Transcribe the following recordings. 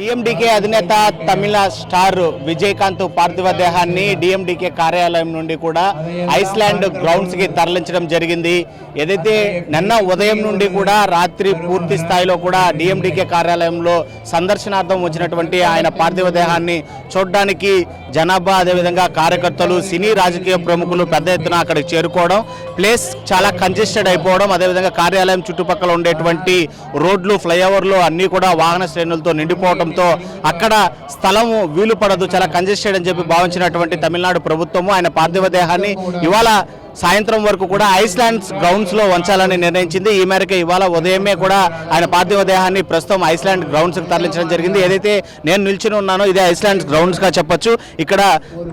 DMDK అధినేత తమిళ star Vijayakanth పార్థివ దేహాన్ని డిఎండికే కార్యాలయం నుండి కూడా ఐస్లాండ్ గ్రౌండ్స్కి తరలించడం జరిగింది. ఏదైతే నిన్న ఉదయం నుండి కూడా రాత్రి పూర్తి స్థాయిలో కూడా డిఎండికే కార్యాలయంలో సందర్శనార్థం వచ్చినటువంటి ఆయన పార్థివ దేహాన్ని చూడడానికి జనాభా అదేవిధంగా కార్యకర్తలు సినీ రాజకీయ ప్రముఖులు పెద్ద ఎత్తున అక్కడికి చేరుకోవడం ప్లేస్ చాలా కంజెస్టెడ్ అయిపోవడం అదేవిధంగా కార్యాలయం చుట్టుపక్కల ఉండేటువంటి రోడ్లు ఫ్లైఓవర్లు అన్నీ కూడా వాహన శ్రేణులతో నిండిపోవడం నిండిపోవడంతో అక్కడ స్థలము వీలు పడదు చాలా కంజెస్టెడ్ అని చెప్పి భావించినటువంటి తమిళనాడు ప్రభుత్వము ఆయన పార్థివ దేహాన్ని ఇవాళ సాయంత్రం వరకు కూడా ఐస్లాండ్స్ గ్రౌండ్స్లో ఉంచాలని నిర్ణయించింది. ఈ మేరకు ఇవాళ ఉదయమే కూడా ఆయన పార్థివ దేహాన్ని ప్రస్తుతం ఐస్లాండ్ గ్రౌండ్స్కి తరలించడం జరిగింది. ఏదైతే నేను నిల్చుని ఉన్నానో ఇదే ఐస్లాండ్ గ్రౌండ్స్గా చెప్పొచ్చు. ఇక్కడ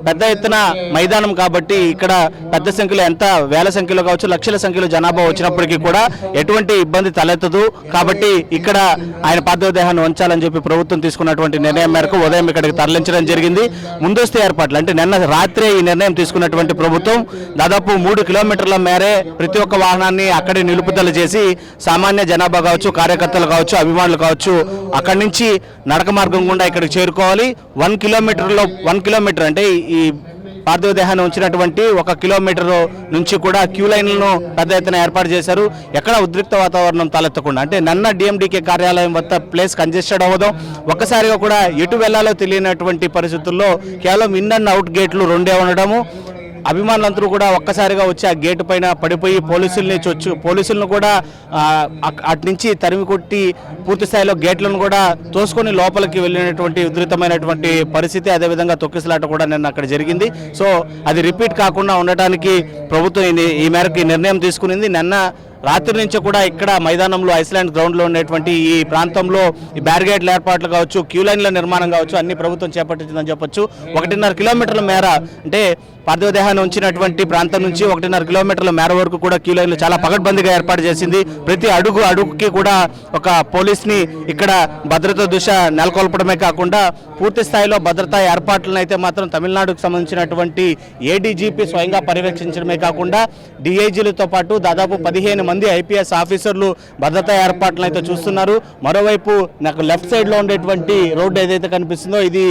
పెద్ద ఎత్తున మైదానం కాబట్టి ఇక్కడ పెద్ద సంఖ్యలో ఎంత వేల సంఖ్యలో కావచ్చు లక్షల సంఖ్యలో జనాభా వచ్చినప్పటికీ కూడా ఎటువంటి ఇబ్బంది తలెత్తదు. కాబట్టి ఇక్కడ ఆయన పార్థివ దేహాన్ని ఉంచాలని చెప్పి ప్రభుత్వం తీసుకున్నటువంటి నిర్ణయం మేరకు ఉదయం ఇక్కడికి తరలించడం జరిగింది. ముందస్తు ఏర్పాట్లు అంటే నిన్న రాత్రే ఈ నిర్ణయం తీసుకున్నటువంటి ప్రభుత్వం దాదాపు మూడు కిలోమీటర్ల మేరే ప్రతి ఒక్క వాహనాన్ని అక్కడే నిలుపుదల చేసి సామాన్య జనాభా కావచ్చు కార్యకర్తలు కావచ్చు అభిమానులు కావచ్చు అక్కడి నుంచి నడక మార్గం గుండా ఇక్కడికి చేరుకోవాలి. వన్ కిలోమీటర్లో వన్ కిలోమీటర్ అంటే ఈ పార్థివ దేహాన్ని ఉంచినటువంటి ఒక కిలోమీటర్ నుంచి కూడా క్యూ లైన్లను పెద్ద ఎత్తున ఏర్పాటు చేశారు. ఎక్కడ ఉద్రిక్త వాతావరణం తలెత్తకుండా అంటే నన్న డిఎండికే కార్యాలయం వద్ద ప్లేస్ కంజెస్టెడ్ అవ్వడం ఒక్కసారిగా కూడా ఎటు వెళ్ళాలో తెలియనటువంటి పరిస్థితుల్లో కేవలం ఇన్ అండ్ అవుట్ గేట్లు రెండే ఉండడము అభిమానులందరూ కూడా ఒక్కసారిగా వచ్చి ఆ గేటు పైన పడిపోయి పోలీసుల్ని చొచ్చు పోలీసులను కూడా అటు నుంచి తరిమి కొట్టి పూర్తి స్థాయిలో గేట్లను కూడా తోసుకొని లోపలికి వెళ్ళినటువంటి ఉధృతమైనటువంటి పరిస్థితి అదేవిధంగా తొక్కిసలాట కూడా నిన్న అక్కడ జరిగింది. సో అది రిపీట్ కాకుండా ఉండటానికి ప్రభుత్వం ఈ- ఈ మేరకు ఈ నిర్ణయం తీసుకునింది. నిన్న రాత్రి నుంచి కూడా ఇక్కడ మైదానంలో ఐస్లాండ్ గ్రౌండ్లో ఉండేటువంటి ఈ ప్రాంతంలో ఈ బ్యారిగేట్ల ఏర్పాట్లు కావచ్చు క్యూ లైన్ల నిర్మాణం కావచ్చు అన్ని ప్రభుత్వం చేపట్టిందని చెప్పొచ్చు. ఒకటిన్నర కిలోమీటర్ల మేర అంటే పార్థివదేహాన్ని ఉంచినటువంటి ప్రాంతం నుంచి ఒకటిన్నర కిలోమీటర్ల మేర వరకు కూడా క్యూ లైన్లు చాలా పగడ్బందీగా ఏర్పాటు చేసింది. ప్రతి అడుగు అడుగుకి కూడా ఒక పోలీస్ని ఇక్కడ భద్రత దిశ నెలకొల్పడమే కాకుండా పూర్తి స్థాయిలో భద్రతా ఏర్పాట్లను అయితే మాత్రం తమిళనాడుకు సంబంధించినటువంటి ఏడీజీపీ స్వయంగా పర్యవేక్షించడమే కాకుండా డిఐజీలతో పాటు దాదాపు పదిహేను మంది ఐపీఎస్ ఆఫీసర్లు భద్రతా ఏర్పాట్లను అయితే చూస్తున్నారు. మరోవైపు నాకు లెఫ్ట్ సైడ్లో ఉండేటువంటి రోడ్డు ఏదైతే కనిపిస్తుందో ఇది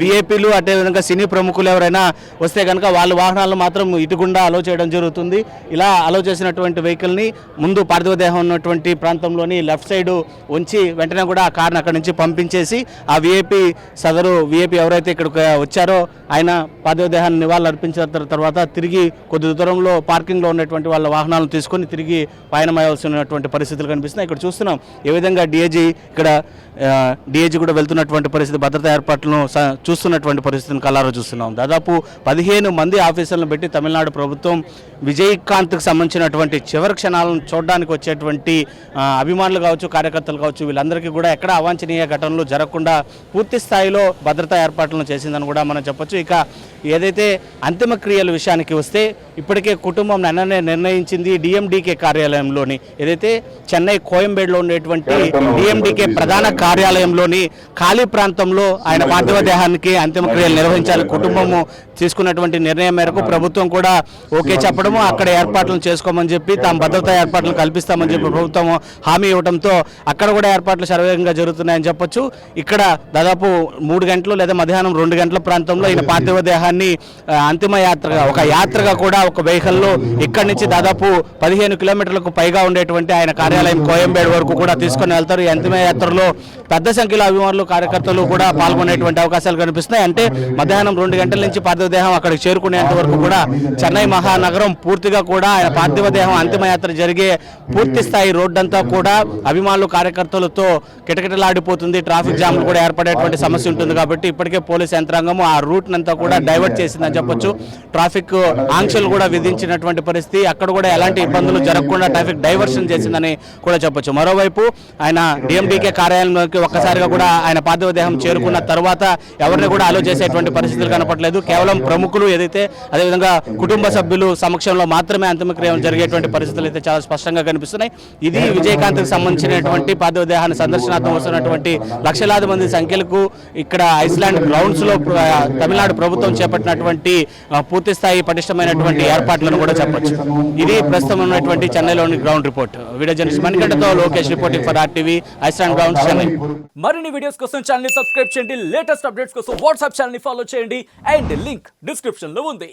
విఐపీలు అదేవిధంగా సినీ ప్రముఖులు ఎవరైనా వస్తే కనుక వాళ్ళ వాహనాలను మాత్రం ఇటుగుండా అలో చేయడం జరుగుతుంది. ఇలా అలో చేసినటువంటి వెహికల్ని ముందు పార్థివదేహం ఉన్నటువంటి ప్రాంతంలోని లెఫ్ట్ సైడ్ ఉంచి వెంటనే కూడా ఆ కార్ని అక్కడి నుంచి పంపించేసి ఆ విఐపి సదరు విఐపి ఎవరైతే ఇక్కడికి వచ్చారో ఆయన పార్థివదేహాన్ని నివాళులు అర్పించిన తర్వాత తిరిగి కొద్ది దూరం దూరంలో పార్కింగ్లో ఉన్నటువంటి వాళ్ళ వాహనాలను తీసుకొని తిరిగి పయనమయ్యాల్సినటువంటి పరిస్థితులు కనిపిస్తున్నాయి. ఇక్కడ చూస్తున్నాం ఏ విధంగా డిఏజీ ఇక్కడ డిఏజీ కూడా వెళ్తున్నటువంటి పరిస్థితి భద్రతా ఏర్పాట్లను చూస్తున్నటువంటి పరిస్థితిని కలారా చూస్తున్నాం. దాదాపు పదిహేను మంది ఆఫీసర్లను పెట్టి తమిళనాడు ప్రభుత్వం విజయకాంత్కి సంబంధించినటువంటి చివరి క్షణాలను చూడడానికి వచ్చేటువంటి అభిమానులు కావచ్చు కార్యకర్తలు కావచ్చు వీళ్ళందరికీ కూడా ఎక్కడ అవాంఛనీయ ఘటనలు జరగకుండా పూర్తి స్థాయిలో భద్రతా ఏర్పాట్లను చేసిందని కూడా మనం చెప్పొచ్చు. ఇక ఏదైతే అంతిమ క్రియల విషయానికి వస్తే ఇప్పటికే కుటుంబం నిన్ననే నిర్ణయించింది డిఎండికే కార్యాలయంలోని ఏదైతే చెన్నై కోయంబేడులో ఉండేటువంటి డిఎండికే ప్రధాన కార్యాలయంలోని ఖాళీ ప్రాంతంలో ఆయన పార్థివ దేహానికి అంతిమ క్రియలు నిర్వహించాలి. కుటుంబము తీసుకున్నటువంటి నిర్ణయం మేరకు ప్రభుత్వం కూడా ఓకే చెప్పడము అక్కడ ఏర్పాట్లను చేసుకోమని చెప్పి తాము భద్రతా ఏర్పాట్లను కల్పిస్తామని చెప్పి ప్రభుత్వం హామీ ఇవ్వడంతో అక్కడ కూడా ఏర్పాట్లు శరవేగంగా జరుగుతున్నాయని చెప్పొచ్చు. ఇక్కడ దాదాపు మూడు గంటలు లేదా మధ్యాహ్నం రెండు గంటల ప్రాంతంలో ఈయన పార్థివ దేహాన్ని అంతిమ యాత్రగా ఒక యాత్రగా కూడా ఒక వెహికల్లో ఇక్కడి నుంచి దాదాపు పదిహేను కిలోమీటర్లకు పైగా ఉండేటువంటి ఆయన కార్యాలయం కోయంబేడు వరకు కూడా తీసుకొని వెళ్తారు. ఈ అంతిమ యాత్రలో పెద్ద సంఖ్యలో అభిమానులు కార్యకర్తలు కూడా పాల్గొనేటువంటి అవకాశాలు కనిపిస్తున్నాయి. అంటే మధ్యాహ్నం రెండు గంటల నుంచి పార్థివ పార్థివదేహం అక్కడికి చేరుకునేంత వరకు కూడా చెన్నై మహానగరం పూర్తిగా కూడా ఆయన పార్థివదేహం అంతిమయాత్ర జరిగే పూర్తి స్థాయి రోడ్డంతా కూడా అభిమానులు కార్యకర్తలతో కిటకిటలాడిపోతుంది. ట్రాఫిక్ జామ్లు కూడా ఏర్పడేటువంటి సమస్య ఉంటుంది కాబట్టి ఇప్పటికే పోలీస్ యంత్రాంగం ఆ రూట్ అంతా కూడా డైవర్ట్ చేసిందని చెప్పొచ్చు. ట్రాఫిక్ ఆంక్షలు కూడా విధించినటువంటి పరిస్థితి. అక్కడ కూడా ఎలాంటి ఇబ్బందులు జరగకుండా ట్రాఫిక్ డైవర్షన్ చేసిందని కూడా చెప్పొచ్చు. మరోవైపు ఆయన డిఎండికే కార్యాలయంలోకి ఒక్కసారిగా కూడా ఆయన పార్థివదేహం చేరుకున్న తర్వాత ఎవరిని కూడా అలో చేసేటువంటి పరిస్థితులు కనపడలేదు. కేవలం ప్రముఖులు ఏదైతే అదేవిధంగా కుటుంబ సభ్యులు సమక్షంలో మాత్రమే అంతిమక్రియ జరిగేటువంటి పరిస్థితులు అయితే చాలా స్పష్టంగా కనిపిస్తున్నాయి. ఇది విజయకాంత్కి సంబంధించినటువంటి పార్థివ సందర్శనార్థం వస్తున్నటువంటి లక్షలాది మంది సంఖ్యలకు ఇక్కడ ఐస్లాండ్ గ్రౌండ్స్లో తమిళనాడు ప్రభుత్వం చేపట్టినటువంటి పూర్తిస్థాయి పూర్తి స్థాయి పటిష్టమైనటువంటి ఏర్పాట్లను కూడా చెప్పొచ్చు. ఇది ప్రస్తుతం ఉన్నటువంటి చెన్నైలోని ground report. Video journalist మణికంఠతో Lokesh reporting for RTV island ground Chennai. మరిన్ని వీడియోస్ కోసం ఛానల్ సబ్స్క్రైబ్ చేయండి. లేటెస్ట్ అప్డేట్స్ కోసం వాట్సాప్ ఛానల్ ఫాలో చేయండి. అండ్ లింక్ డిస్క్రిప్షన్లో ఉంది.